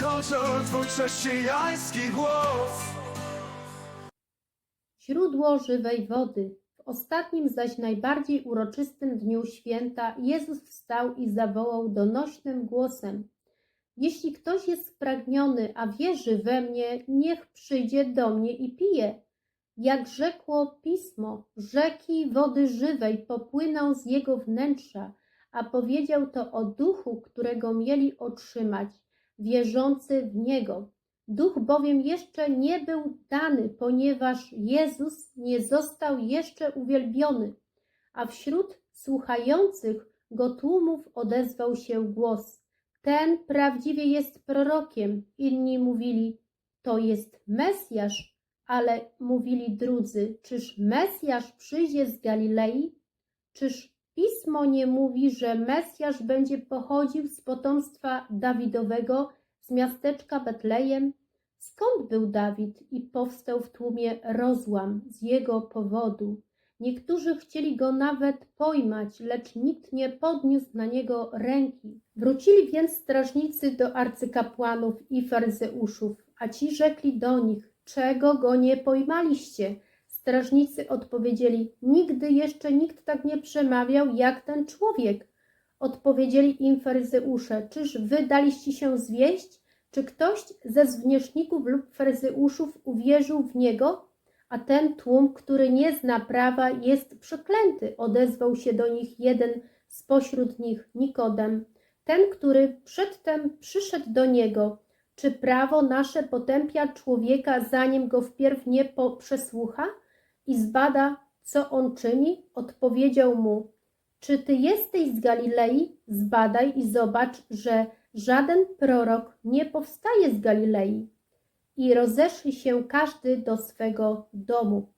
kończą twój chrześcijański głos źródło żywej wody. W ostatnim zaś najbardziej uroczystym dniu święta Jezus wstał i zawołał donośnym głosem: Jeśli ktoś jest spragniony, a wierzy we mnie, niech przyjdzie do mnie i pije. Jak rzekło pismo, rzeki wody żywej popłyną z jego wnętrza, a powiedział to o duchu, którego mieli otrzymać, wierzący w niego. Duch bowiem jeszcze nie był dany, ponieważ Jezus nie został jeszcze uwielbiony, a wśród słuchających go tłumów odezwał się głos: Ten prawdziwie jest prorokiem. Inni mówili: To jest Mesjasz, ale mówili drudzy: Czyż Mesjasz przyjdzie z Galilei? Czyż pismo nie mówi, że Mesjasz będzie pochodził z potomstwa Dawidowego? z miasteczka Betlejem? Skąd był Dawid i powstał w tłumie rozłam z jego powodu? Niektórzy chcieli go nawet pojmać, lecz nikt nie podniósł na niego ręki. Wrócili więc strażnicy do arcykapłanów i faryzeuszów, a ci rzekli do nich: Czego go nie pojmaliście? Strażnicy odpowiedzieli: Nigdy jeszcze nikt tak nie przemawiał jak ten człowiek. Odpowiedzieli im faryzeusze, czyż wy daliście się zwieść? Czy ktoś ze zwierzchników lub faryzeuszów uwierzył w niego? A ten tłum, który nie zna prawa, jest przeklęty, odezwał się do nich jeden spośród nich, Nikodem, ten, który przedtem przyszedł do niego. Czy prawo nasze potępia człowieka, zanim go wpierw nie przesłucha i zbada, co on czyni? Odpowiedział mu, czy ty jesteś z Galilei? Zbadaj i zobacz, że żaden prorok nie powstaje z Galilei. I rozeszli się każdy do swego domu.